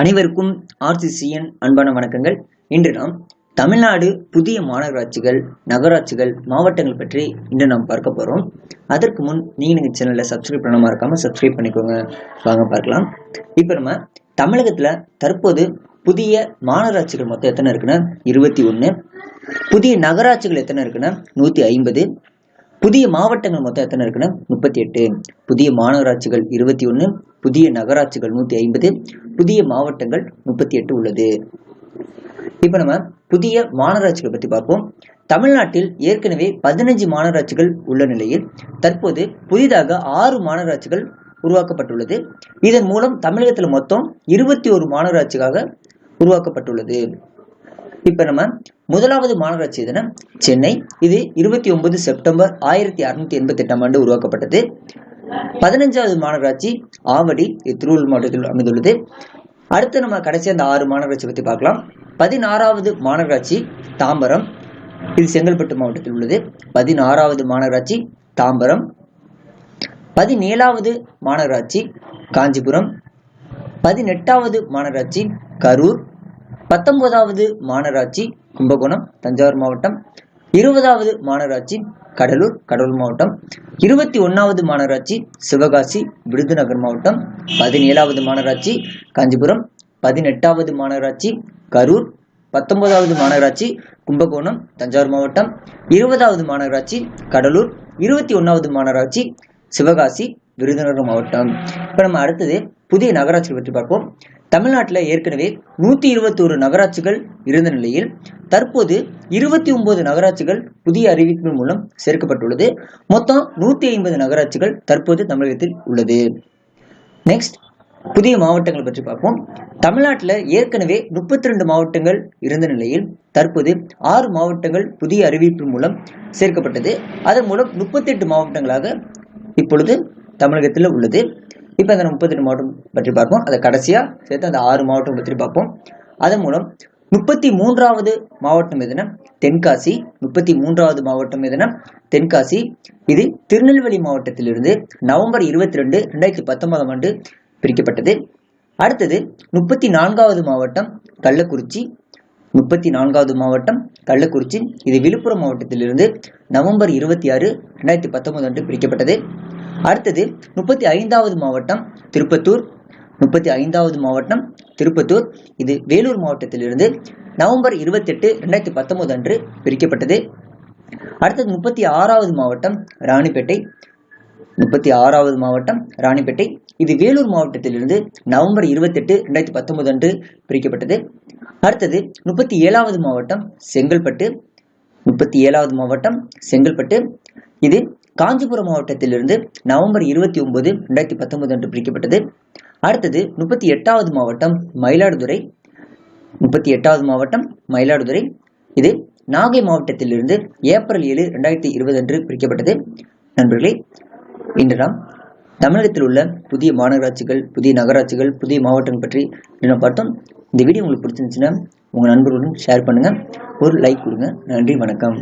அனைவருக்கும் ஆர்சிசிஎன் அன்பான வணக்கங்கள். இன்று நாம் தமிழ்நாடு புதிய மாநகராட்சிகள் நகராட்சிகள் மாவட்டங்கள் பற்றி இன்று நாம் பார்க்க போறோம். அதற்கு முன் நீங்கள் எங்கள் சேனல்ல சப்ஸ்கிரைப் பண்ணாமல் இருக்காமல் சப்ஸ்கிரைப் பண்ணிக்கோங்க. வாங்க பார்க்கலாம். இப்போ நம்ம தமிழகத்துல தற்போது புதிய மாநகராட்சிகள் மொத்தம் எத்தனை இருக்குன்னா இருபத்தி ஒன்று புதிய நகராட்சிகள் எத்தனை இருக்குன்னா நூத்தி ஐம்பது. புதிய மாவட்டங்கள் மொத்தம் எத்தனை இருக்குன்னா? முப்பத்தி எட்டு. புதிய மாநகராட்சிகள் இருபத்தி ஒன்று புதிய நகராட்சிகள் நூத்தி ஐம்பது. புதிய மாவட்டங்கள் முப்பத்தி எட்டு உள்ளது. இப்ப நம்ம புதிய மாநகராட்சிகள் பத்தி பார்ப்போம். தமிழ்நாட்டில் ஏற்கனவே பதினஞ்சு மாநகராட்சிகள் உள்ள நிலையில் தற்போது புதிதாக ஆறு மாநகராட்சிகள் உருவாக்கப்பட்டுள்ளது. இதன் மூலம் தமிழகத்தில் மொத்தம் இருபத்தி ஒரு மாநகராட்சிக்காக உருவாக்கப்பட்டுள்ளது. இப்ப நம்ம முதலாவது மாநகராட்சி எதுனா? சென்னை. இது இருபத்தி ஒன்பது செப்டம்பர் ஆயிரத்தி அறுநூத்தி எண்பத்தி எட்டாம் ஆண்டு உருவாக்கப்பட்டது. பதினஞ்சாவது மாநகராட்சி ஆவடி திருவள்ளூர் மாவட்டத்தில் அமைந்துள்ளது. அடுத்து நம்ம கடைசி அந்த ஆறு மாநகராட்சி பத்தி பார்க்கலாம். பதினாறாவது மாநகராட்சி தாம்பரம். இது செங்கல்பட்டு மாவட்டத்தில் உள்ளது. பதினாறாவது மாநகராட்சி தாம்பரம். பதினேழாவது மாநகராட்சி காஞ்சிபுரம். பதினெட்டாவது மாநகராட்சி கரூர். பத்தொன்பதாவது மாநகராட்சி கும்பகோணம் தஞ்சாவூர் மாவட்டம். இருபதாவது மாநகராட்சி கடலூர் கடலூர் மாவட்டம். இருபத்தி ஒன்னாவது மாநகராட்சி சிவகாசி விருதுநகர் மாவட்டம். பதினேழாவது மாநகராட்சி காஞ்சிபுரம். பதினெட்டாவது மாநகராட்சி கரூர். பத்தொன்பதாவது மாநகராட்சி கும்பகோணம் தஞ்சாவூர் மாவட்டம். இருபதாவது மாநகராட்சி கடலூர். இருபத்தி ஒன்னாவது மாநகராட்சி சிவகாசி விருதுநகர் மாவட்டம். இப்போ நம்ம அடுத்தது புதிய நகராட்சிகள் பற்றி பார்ப்போம். தமிழ்நாட்டில் ஏற்கனவே நூத்தி இருபத்தி ஒரு நகராட்சிகள் இருந்த நிலையில் தற்போது இருபத்தி ஒன்பது நகராட்சிகள் புதிய அறிவிப்பின் மூலம் சேர்க்கப்பட்டுள்ளது. மொத்தம் நூத்தி ஐம்பது நகராட்சிகள் தற்போது தமிழகத்தில் உள்ளது. நெக்ஸ்ட் புதிய மாவட்டங்கள் பற்றி பார்ப்போம். தமிழ்நாட்டில் ஏற்கனவே முப்பத்தி ரெண்டு மாவட்டங்கள் இருந்த நிலையில் தற்போது ஆறு மாவட்டங்கள் புதிய அறிவிப்பு மூலம் சேர்க்கப்பட்டது. அதன் மூலம் முப்பத்தி எட்டு மாவட்டங்களாக இப்பொழுது தமிழகத்தில் உள்ளது. இப்போ அந்த முப்பத்தெட்டு மாவட்டம் பற்றி பார்ப்போம். அதை கடைசியாக சேர்த்து அந்த ஆறு மாவட்டம் பற்றி பார்ப்போம். அதன் மூலம் முப்பத்தி மூன்றாவது மாவட்டம் எதுனா? தென்காசி. முப்பத்தி மூன்றாவது மாவட்டம் எதுனா? தென்காசி. இது திருநெல்வேலி மாவட்டத்திலிருந்து நவம்பர் இருபத்தி ரெண்டு ரெண்டாயிரத்தி பத்தொன்பதாம் ஆண்டு பிரிக்கப்பட்டது. அடுத்தது முப்பத்தி நான்காவது மாவட்டம் கள்ளக்குறிச்சி. முப்பத்தி நான்காவது மாவட்டம் கள்ளக்குறிச்சி. இது விழுப்புரம் மாவட்டத்திலிருந்து நவம்பர் இருபத்தி ஆறு ரெண்டாயிரத்தி பத்தொன்பது அன்று பிரிக்கப்பட்டது. அடுத்தது முப்பத்தி ஐந்தாவது மாவட்டம் திருப்பத்தூர். முப்பத்தி ஐந்தாவது மாவட்டம் திருப்பத்தூர். இது வேலூர் மாவட்டத்திலிருந்து நவம்பர் இருபத்தெட்டு ரெண்டாயிரத்தி பத்தொன்பது அன்று பிரிக்கப்பட்டது. அடுத்தது முப்பத்தி ஆறாவது மாவட்டம் ராணிப்பேட்டை. முப்பத்தி ஆறாவது மாவட்டம் ராணிப்பேட்டை. இது வேலூர் மாவட்டத்திலிருந்து நவம்பர் இருபத்தெட்டு ரெண்டாயிரத்தி பத்தொன்பது அன்று பிரிக்கப்பட்டது. அடுத்தது முப்பத்தி ஏழாவது மாவட்டம் செங்கல்பட்டு. முப்பத்தி ஏழாவது மாவட்டம் செங்கல்பட்டு. இது காஞ்சிபுரம் மாவட்டத்திலிருந்து நவம்பர் இருபத்தி ஒன்பது ரெண்டாயிரத்தி பத்தொன்பது அன்று பிரிக்கப்பட்டது. அடுத்தது முப்பத்தி எட்டாவது மாவட்டம் மயிலாடுதுறை. முப்பத்தி எட்டாவது மாவட்டம் மயிலாடுதுறை. இது நாகை மாவட்டத்திலிருந்து ஏப்ரல் ஏழு ரெண்டாயிரத்தி இருபது அன்று பிரிக்கப்பட்டது. நண்பர்களே இன்று நாம் தமிழகத்தில் உள்ள புதிய மாநகராட்சிகள் புதிய நகராட்சிகள் புதிய மாவட்டங்கள் பற்றி நாம் பார்த்தோம். இந்த வீடியோ உங்களுக்கு பிடிச்சிருந்துச்சுன்னா உங்கள் நண்பர்களுடன் ஷேர் பண்ணுங்கள் ஒரு லைக் கொடுங்க. நன்றி வணக்கம்.